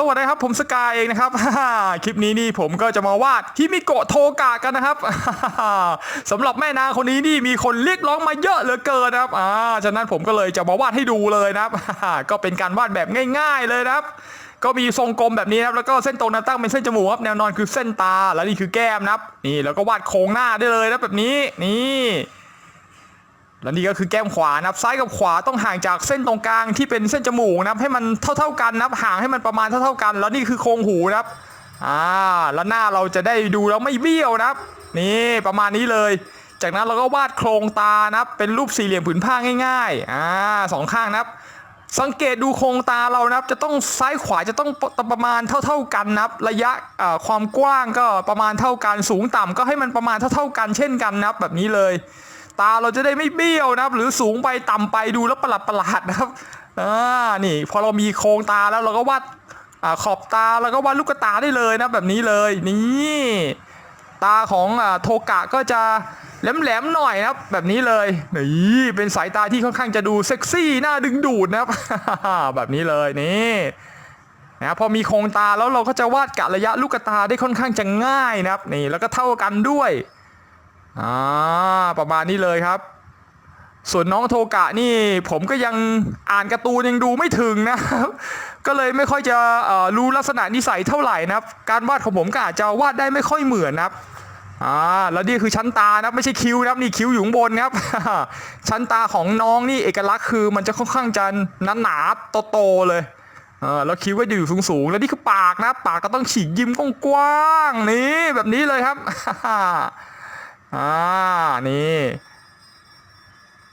สวัสดีครับผมสกายเองนะครับ คลิปนี้นี่ผมก็จะมาวาดฮิมิโกะโทกะกันนะครับสำหรับแม่นางคนนี้นี่มีคนเรียกร้องมาเยอะเหลือเกินนะครับอ่าฉะนั้นผมก็เลยจะมาวาดให้ดูเลยนะครับ ก็เป็นการวาดแบบง่าย ๆเลยนะครับ ก็มีทรงกลมแบบนี้นะครับแล้วก็เส้นตรงแนวตั้งเป็นเส้นจมูกครับแนวนอนคือเส้นตาแล้วนี่คือแก้มนะครับ นี่แล้วก็วาดโครงหน้าได้เลยนะแบบนี้นี่ แล้วนี่ก็คือแก้มขวานะครับซ้ายกับขวาต้องห่างจากเส้นตรงกลางที่เป็นเส้นจมูกนะครับให้มันเท่า ๆกันนะครับห่างให้มันประมาณเท่าๆกัน แล้วนี่คือโครงหูนะครับอ่าแล้วหน้าเราจะได้ดูแล้วไม่เบี้ยวนะครับ นี่ประมาณนี้เลย จากนั้นเราก็วาดโครงตานะครับเป็นรูปสี่เหลี่ยมผืนผ้าง่ายๆอ่าสองข้างนะครับ สังเกตดูโครงตาเรานะครับ จะต้องซ้ายขวาจะต้องประมาณเท่า ๆกันนะครับ ระยะความกว้างก็ประมาณเท่ากันสูงต่ำก็ให้มันประมาณเท่า ๆกันเช่นกันนะครับแบบนี้เลย ตาเราจะได้ไม่เบี้ยวนะครับ หรือสูงไปต่ำไปดูแล้วประหลาดประหลาดนะครับอ่านี่ พอเรามีโครงตาแล้วเราก็วาดอาขอบตาแล้วก็วาดลูกตาได้เลยนะแบบนี้เลยนี่ตาของอาโทกะก็จะแหลมๆหน่อยนะครับ แบบนี้เลยนี่เป็นสายตาที่ค่อนข้างจะดูเซ็กซี่น่าดึงดูดนะครับแบบนี้เลยนี่นะพอมีโครงตาแล้วเราก็จะวาดกะระยะลูกตาได้ค่อนข้างจะง่ายนะครับนี่แล้วก็เท่ากันด้วย อ่าประมาณนี้เลยครับ ส่วนน้องโทกะนี่ผมก็ยังอ่านการ์ตูนยังดูไม่ถึงนะครับ ก็เลยไม่ค่อยจะอ่อรู้ลักษณะนิสัยเท่าไหร่นะครับ การวาดของผมก็อาจจะวาดได้ไม่ค่อยเหมือนนะครับอ่าแล้วนี่คือชั้นตานะไม่ใช่คิ้วนะนี่คิ้วอยู่ข้างบนครับ ชั้นตาของน้องนี่เอกลักษณ์คือมันจะค่อนข้างจะหนาๆโตๆเลยเออแล้วคิ้วก็อยู่สูงๆ แล้วนี่คือปากนะ ปากก็ต้องฉีกยิ้มกว้างๆนี่แบบนี้เลยครับ อ่านี่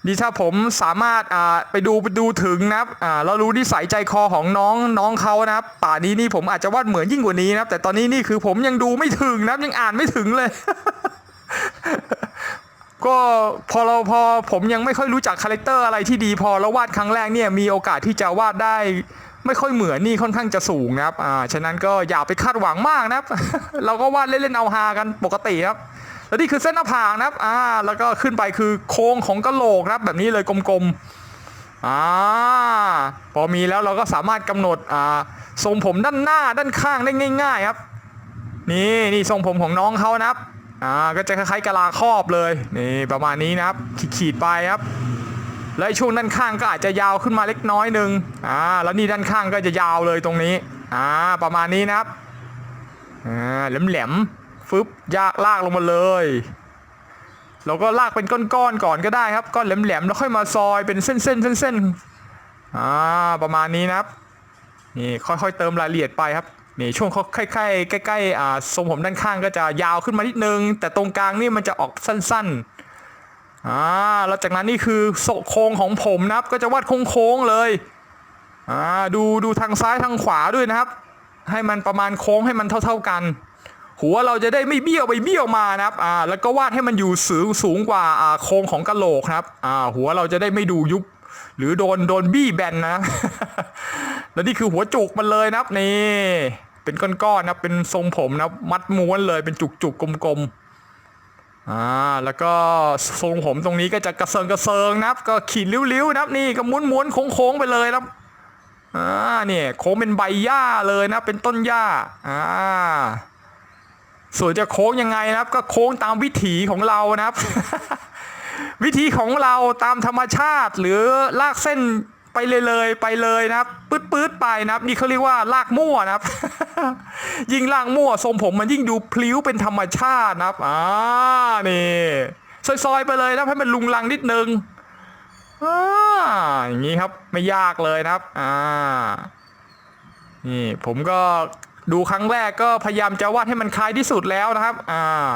นี่ถ้าผมสามารถอ่าไปดูไปดูถึงนะครับอ่าแล้วรู้นิสัยใจคอของน้องน้องเขานะครับป่านี้นี่ผมอาจจะวาดเหมือนยิ่งกว่านี้นะครับ แต่ตอนนี้นี่คือผมยังดูไม่ถึงนะครับยังอ่านไม่ถึงเลย ก็พอเราพอผมยังไม่ค่อยรู้จักคาแรคเตอร์อะไรที่ดีพอแล้ววาดครั้งแรกเนี่ยมีโอกาสที่จะวาดได้ไม่ค่อยเหมือนนี่ค่อนข้างจะสูงนะครับ อ่า ฉะนั้นก็อย่าไปคาดหวังมากนะครับ เราก็วาดเล่นๆเอาฮากันปกติครับ แล้วนี่คือเส้นหน้าผากนะครับอ่าแล้วก็ขึ้นไปคือโค้งของกะโหลกนะครับ แบบนี้เลยกลมๆอ่าพอมีแล้วเราก็สามารถกำหนดอ่าทรงผมด้านหน้าด้านข้างได้ง่าย ๆครับ นี่นี่ทรงผมของน้องเขานะครับอ่าก็จะคล้ายๆกะลาครอบเลยนี่ประมาณนี้นะครับ ขีดๆไปครับแล้วช่วงด้านข้างก็อาจจะยาวขึ้นมาเล็กน้อยหนึ่งอ่าแล้วนี่ด้านข้างก็จะยาวเลยตรงนี้อ่าประมาณนี้นะครับอ่าแหลมๆ ฟึบยากลากลงมาเลยเราก็ลากเป็นก้อนๆก่อนก็ได้ครับก้อนแหลมๆแล้วค่อยมาซอยเป็นเส้นๆเส้นๆอ่าประมาณนี้นะครับนี่ค่อยๆเติมรายละเอียดไปครับนี่ช่วงเขาใกล้ๆใกล้ๆอ่าทรงผมด้านข้างก็จะยาวขึ้นมานิดนึง แต่ตรงกลางนี่มันจะออกสั้นๆอ่าแล้วจากนั้นนี่คือโศกโค้งของผมนะครับก็จะวาดโค้งๆเลยอ่าดูดูทางซ้ายทางขวาด้วยนะครับ ให้มันประมาณโค้งให้มันเท่า ๆกัน หัวเราจะได้ไม่เบี้ยวไปเบี้ยวมานะครับอ่าแล้วก็วาดให้มันอยู่สูงสูงกว่าอ่าโครงของกะโหลกครับอ่าหัวเราจะได้ไม่ดูยุบหรือโดนโดนบี้แบนนะแล้วนี่คือหัวจุกมันเลยนะครับนี่เป็นก้อนๆนะเป็นทรงผมนะมัดม้วนเลยเป็นจุกๆกลมๆอ่าแล้วก็ทรงผมตรงนี้ก็จะกระเซิงกระเซิงนะครับ ก็ขีดริ้วๆนะครับนี่ก็ม้วนๆโค้งๆไปเลยนะครับอ่าเนี่ยโค้งเป็นใบหญ้าเลยนะเป็นต้นหญ้าอ่า ส่วนจะโค้งยังไงนะครับ ก็โค้งตามวิถีของเรานะครับ วิธีของเราตามธรรมชาติ หรือลากเส้นไปเลยเลยๆไปเลยนะครับปื๊ดปื๊ดไปนะครับ นี่เขาเรียกว่าลากมั่วนะครับ ยิ่งลากมั่วทรงผมมันยิ่งดูพลิ้วเป็นธรรมชาตินะครับอ่านี่ซอยๆไปเลยนะให้มันลุงลังนิดนึงอ่าอย่างนี้ครับไม่ยากเลยนะครับอ่านี่ผมก็ ดูครั้งแรกก็พยายามจะวาดให้มันคล้ายที่สุดแล้วนะครับ อ่า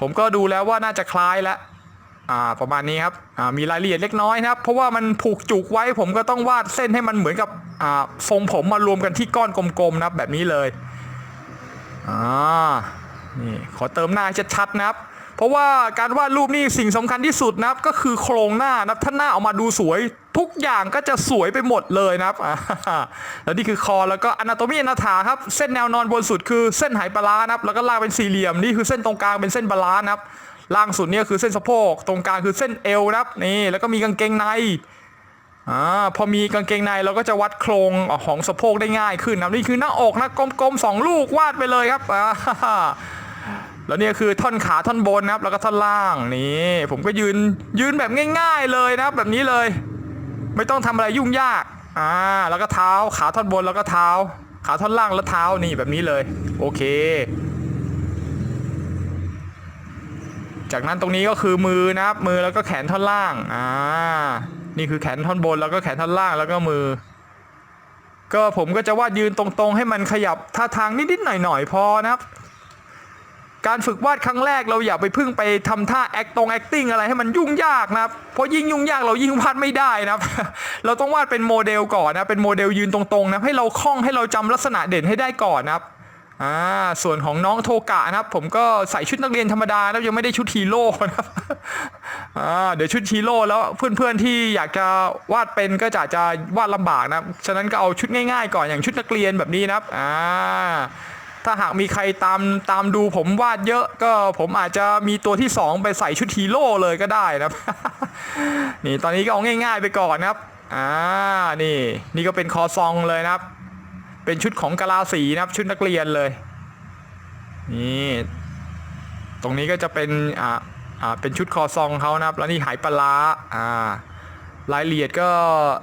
ผมก็ดูแล้วว่าน่าจะคล้ายแล้วอ่าประมาณนี้ครับอ่ามีรายละเอียดเล็กน้อยนะครับ เพราะว่ามันผูกจุกไว้ ผมก็ต้องวาดเส้นให้มันเหมือนกับอ่าทรงผมมารวมกันที่ก้อนกลมๆนะครับแบบนี้เลยอ่านี่ขอเติมหน้าชัดๆนะครับ เพราะว่าการวาดรูปนี่สิ่งสำคัญที่สุดนะครับ ก็คือโครงหน้านะครับถ้าหน้าออกมาดูสวย ทุกอย่างก็จะสวยไปหมดเลยนะครับ แล้วนี่คือคอแล้วก็อนาโตมีอนาถาครับ เส้นแนวนอนบนสุดคือเส้นไหปลานะครับ แล้วก็ล่ากเป็นสี่เหลี่ยม นี่คือเส้นตรงกลางเป็นเส้นบาลานะครับ ล่างสุดเนี่ยคือเส้นสะโพก ตรงกลางคือเส้นเอวนะครับ นี่ แล้วก็มีกางเกงในอ่าพอมีกางเกงในเราก็จะวัดโครงของสะโพกได้ง่ายขึ้นนะนี่คือหน้าอกนะกลมๆสองลูกวาดไปเลยครับอ่าแล้วเนี่ยคือท่อนขาท่อนบนนะครับ แล้วก็ท่อนล่างนี่ผมก็ยืนยืนแบบง่าย ๆเลยนะครับแบบนี้เลย ไม่ต้องทำอะไรยุ่งยาก อ่า แล้วก็เท้า ขาท่อนบนแล้วก็เท้า ขาท่อนล่างแล้วเท้านี่แบบนี้เลย โอเค จากนั้นตรงนี้ก็คือมือนะครับ มือแล้วก็แขนท่อนล่าง อ่า นี่คือแขนท่อนบนแล้วก็แขนท่อนล่างแล้วก็มือ ก็ผมก็จะวาดยืนตรงๆ ให้มันขยับท่าทางนิดๆหน่อยๆพอนะครับ การฝึกวาดครั้งแรกเราอย่าไปพึ่งไปทำท่าแอคตรง acting อะไรให้มันยุ่งยากนะครับเพราะยิ่งยุ่งยากเรายิ่งวาดไม่ได้นะครับ เราต้องวาดเป็นโมเดลก่อนนะเป็นโมเดลยืนตรงๆนะให้เราคล่องให้เราจำลักษณะเด่นให้ได้ก่อนนะครับอ่าส่วนของน้องโทกะนะครับ ผมก็ใส่ชุดนักเรียนธรรมดานะยังไม่ได้ชุดฮีโร่นะครับอ่าเดี๋ยวชุดฮีโร่แล้วเพื่อนๆที่อยากจะวาดเป็นก็จะจะวาดลำบากนะฉะนั้นก็เอาชุดง่ายๆ ก่อนอย่างชุดนักเรียนแบบนี้นะครับอ่า ถ้าหากมีใครตามตามดูผมวาดเยอะก็ผมอาจจะมีตัวที่ 2 ไปใส่ชุดฮีโร่เลยก็ได้นะครับ นี่ตอนนี้ก็เอาง่าย ๆ ไปก่อนนะครับอ่านี่นี่ก็เป็นคอซองเลยนะครับ เป็นชุดของกะลาสีนะครับ ชุดนักเรียนเลย นี่ตรงนี้ก็จะเป็นอ่าอ่าเป็นชุดคอซองเขานะครับ แล้วนี่หายปลาร้าอ่ารายละเอียดก็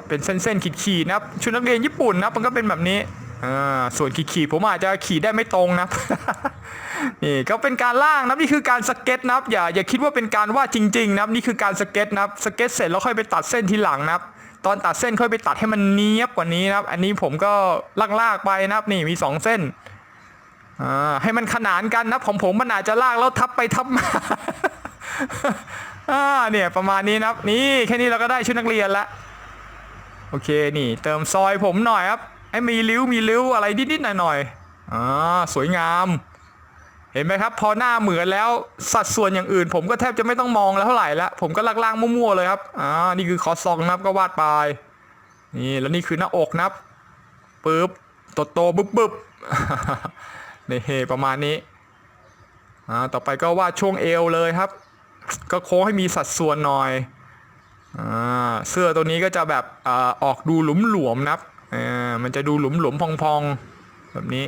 เป็นเส้นๆขีดๆนะครับ ชุดนักเรียนญี่ปุ่นนะมันก็เป็นแบบนี้ อ่าส่วนขีดๆผมอาจจะขีดได้ไม่ตรงนะนี่ก็เป็นการล่างนับนี่คือการสเก็ตนะครับอย่าอย่าคิดว่าเป็นการวาดจริงๆนับนี่คือการสเก็ตนับสเก็ตเสร็จแล้วค่อยไปตัดเส้นทีหลังนะครับตอนตัดเส้นค่อยไปตัดให้มันเนี้ยบกว่านี้นะครับ อันนี้ผมก็ลากๆไปนะครับนี่มีสองเส้นอ่าให้มันขนานกันนับของผมมันอาจจะลากแล้วทับไปทับมาอ่าเนี่ยประมาณนี้นะครับ นี่แค่นี้เราก็ได้ชุดนักเรียนละโอเคนี่ เติมซอยผมหน่อยครับ ให้มีริ้วมีริ้วอะไรนิดๆหน่อยๆอ่าสวยงาม เห็นไหมครับ พอหน้าเหมือนแล้วสัดส่วนอย่างอื่น ผมก็แทบจะไม่ต้องมองแล้วเท่าไหร่ละผมก็ลากๆมั่วๆเลยครับอ่านี่คือคอซองนะครับก็วาดไปนี่แล้วนี่คือหน้าอกนะครับปึ๊บโตโตบึ๊บบึ๊บนี่ประมาณนี้อ่าต่อไปก็วาดช่วงเอวเลยครับ ก็โค้งให้มีสัดส่วนหน่อยอ่าเสื้อตัวนี้ก็จะแบบอาออกดูหลุมหลวมนะครับ มันจะดูหลุมหลวมๆพองๆแบบนี้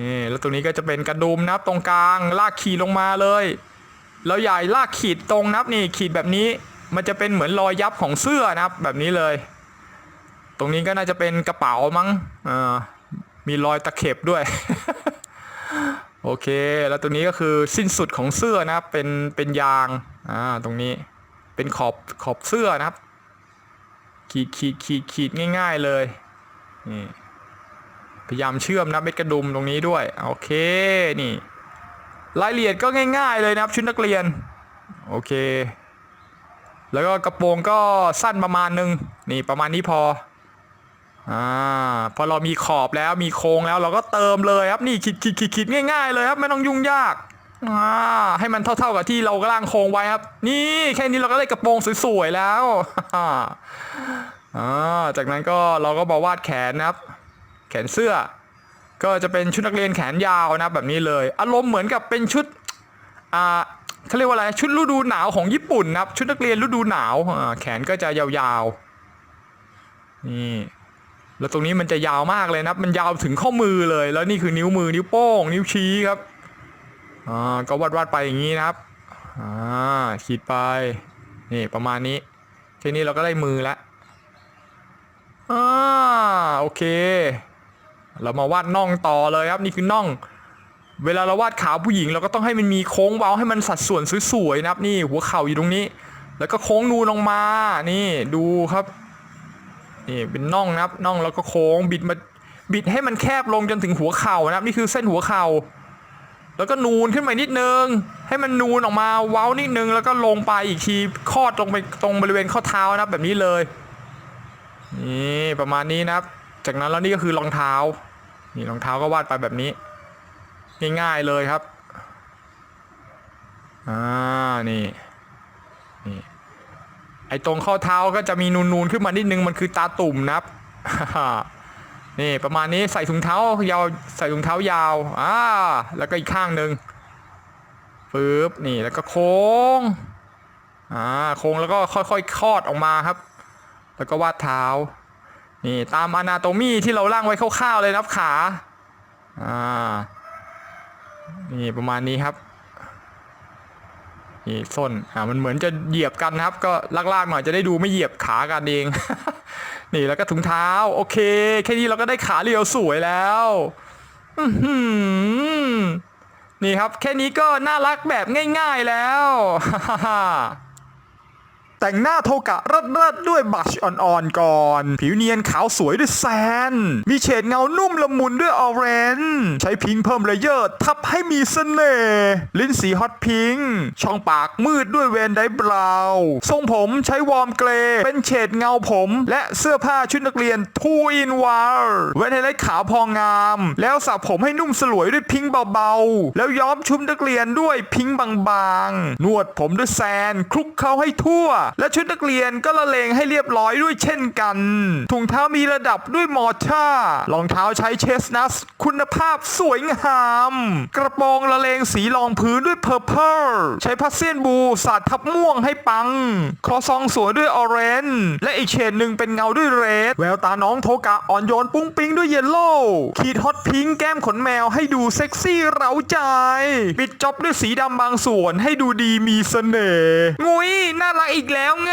นี่แล้วตรงนี้ก็จะเป็นกระดุมนะครับ ตรงกลางลากขีดลงมาเลยแล้วใหญ่ลากขีดตรงนะครับนี่ขีดแบบนี้มันจะเป็นเหมือนรอยยับของเสื้อนะครับแบบนี้เลย ตรงนี้ก็น่าจะเป็นกระเป๋ามั้งอ่ามีรอยตะเข็บด้วย โอเค แล้วตรงนี้ก็คือสิ้นสุดของเสื้อนะครับเป็นเป็นยางอ่าตรงนี้เป็นขอบขอบเสื้อนะครับ ขีดขีดขีดขีดง่ายๆเลยนี่พยายามเชื่อมนะเม็ดกระดุมตรงนี้ด้วยโอเคนี่รายละเอียดก็ง่ายๆเลยนะครับชุดนักเรียนโอเค แล้วก็กระโปรงก็สั้นประมาณนึงนี่ประมาณนี้พออ่าพอเรามีขอบแล้วมีโครงแล้วเราก็เติมเลยครับนี่ขีดขีดขีดขีดง่ายๆเลยครับไม่ต้องยุ่งยาก อ่าให้มันเท่าๆกับที่เราล่างโครงไว้ครับ นี่แค่นี้เราก็ได้กระโปรงสวยๆแล้วอ่าจากนั้นก็เราก็มาวาดแขนนะครับ แขนเสื้อ ก็จะเป็นชุดนักเรียนแขนยาวนะแบบนี้เลย อารมณ์เหมือนกับเป็นชุดอ่าเขาเรียกว่าอะไรชุดฤดูหนาวของญี่ปุ่นนะครับ ชุดนักเรียนฤดูหนาวแขนก็จะยาวๆนี่แล้วตรงนี้มันจะยาวมากเลยนะครับ มันยาวถึงข้อมือเลย แล้วนี่คือนิ้วมือนิ้วโป้ง นิ้วชี้ครับ อ่าก็วาดวาดๆไปอย่างนี้นะครับอ่าขีดไปนี่ประมาณนี้ทีนี้เราก็ได้มือแล้วอ่าโอเค เรามาวาดน่องต่อเลยครับนี่คือน่อง เวลาเราวาดขาผู้หญิง เราก็ต้องให้มันมีโค้งเว้าให้มันสัดส่วนสวยๆนะครับ นี่หัวเข่าอยู่ตรงนี้ แล้วก็โค้งนูนลงมา นี่ดูครับนี่เป็นน่องนะครับน่องแล้วก็โค้งบิดมาบิดให้มันแคบลงจนถึงหัวเข่านะครับ นี่คือเส้นหัวเข่า แล้วก็นูนขึ้นไปนิดนึง ให้มันนูนออกมาเว้านิดนึง แล้วก็ลงไปอีกทีคอดลงไปตรงบริเวณข้อเท้านะแบบนี้เลยนี่ประมาณนี้นะครับ จากนั้นแล้วนี่ก็คือรองเท้านี่รองเท้าก็วาดไปแบบนี้ ง่ายๆเลยครับอ่านี่นี่ไอตรงข้อเท้าก็จะมีนูนๆขึ้นมานิดนึงมันคือตาตุ่มนะครับ นี่ประมาณนี้ใส่ถุงเท้ายาวใส่ถุงเท้ายาวอ่าแล้วก็อีกข้างหนึ่งปึ๊บนี่แล้วก็โค้งอ่าโค้งแล้วก็ค่อยๆคลอดออกมาครับ แล้วก็วาดเท้านี่ตามอนาโตมีที่เราร่างไว้คร่าวๆเลยนะครับขาอ่านี่ประมาณนี้ครับ นี่ส้นอ่ามันเหมือนจะเหยียบกันนะครับ ก็ลากๆหน่อยจะได้ดูไม่เหยียบขากันเอง นี่แล้วก็ถุงเท้า โอเค แค่นี้เราก็ได้ขาเรียวสวยแล้วนี่ครับ แค่นี้ก็น่ารักแบบง่าย ๆแล้ว แต่งหน้าโทกะริดๆด้วยบัชอ่อนๆก่อน ผิวเนียนขาวสวยด้วยแซน มีเฉดเงานุ่มละมุนด้วยออเรนจ์ใช้พิงเพิ่มเลเยอร์ทับให้มีเสน่ห์ลิ้นสีฮอตพิงช่องปากมืดด้วยเวนไดบราวน์ทรงผมใช้วอร์มเกรย์เป็นเฉดเงาผม และเสื้อผ้าชุดนักเรียน two in one เวนให้เล็กขาวพองาม แล้วสระผมให้นุ่มสลวยด้วยพิงเบาๆ แล้วย้อมชุดนักเรียนด้วยพิงบางๆนวดผมด้วยแซนคลุกเคล้าให้ทั่วและชุดนักเรียนก็ละเลงให้เรียบร้อยด้วยเช่นกันถุงเท้ามีระดับด้วยมอชาารองเท้าใช้เชสนัสคุณภาพสวยงาม กระโปรงละเลงสีรองพื้นด้วยเพอร์เพลใช้พัสเซียนบูสาดทับม่วงให้ปัง คอซองสวยด้วยออเรนจ์และอีกเฉดหนึ่งเป็นเงาด้วยเรด แววตาน้องโทกะอ่อนโยนปุ้งปิ้งด้วยเยลโล่ขีดฮอตพิงแก้มขนแมวให้ดูเซ็กซี่เร้าใจ ปิดจ็อบด้วยสีดำบางส่วนให้ดูดีมีเสน่ห์งุยน่ารักอีกแล้วแล้วไง